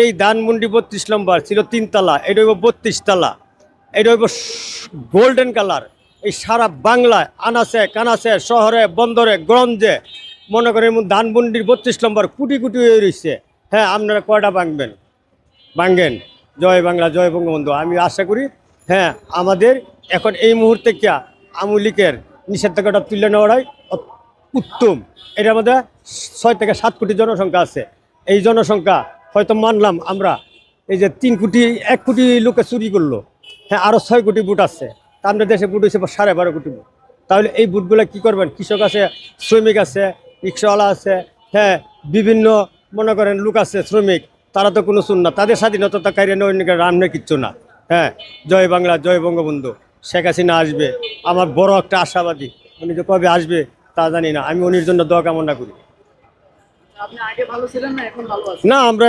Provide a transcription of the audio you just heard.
এই ধানমন্ডি বত্রিশ নম্বর ছিল তিনতলা, এটা হইব বত্রিশ তলা এটা হইব গোল্ডেন কালার। এই সারা বাংলায় আনাসে কানাসে শহরে, বন্দরে গঞ্জে মনে করেন ধানমন্ডির বত্রিশ নম্বর কুটি কুটি হয়ে রয়েছে হ্যাঁ আপনারা কয়টা ভাঙবেন? ভাঙ্গেন জয় বাংলা, জয় বঙ্গবন্ধু। আমি আশা করি হ্যাঁ আমাদের এখন এই মুহূর্তে কিয়া আমুলিকের নিষেধাজ্ঞাটা তুলে নেওয়াটাই উত্তম। এটার মধ্যে ছয় থেকে সাত কোটি জনসংখ্যা আছে। এই জনসংখ্যা হয়তো মানলাম আমরা এই যে তিন কোটি এক কোটি লোকে চুরি করল হ্যাঁ আরও ছয় কোটি বুট আছে তা আমাদের দেশে বুট হয়েছে সাড়ে বারো কোটি বুট তাহলে এই বুটগুলো কি করবেন? কৃষক আছে শ্রমিক আছে রিক্সাওয়ালা আছে হ্যাঁ বিভিন্ন মনে করেন লোক আছে শ্রমিক তারা তো কোনো শুন না। তাদের স্বাধীনতা কারিয়ে অন্য রান্না কিচ্ছু না হ্যাঁ জয় বাংলা জয় বঙ্গবন্ধু শেখ হাসিনা আসবে আমার বড় একটা আশাবাদী উনি যে কবে আসবে তা জানি না আমি উনির জন্য দোয়া কামনা করি। না আমরা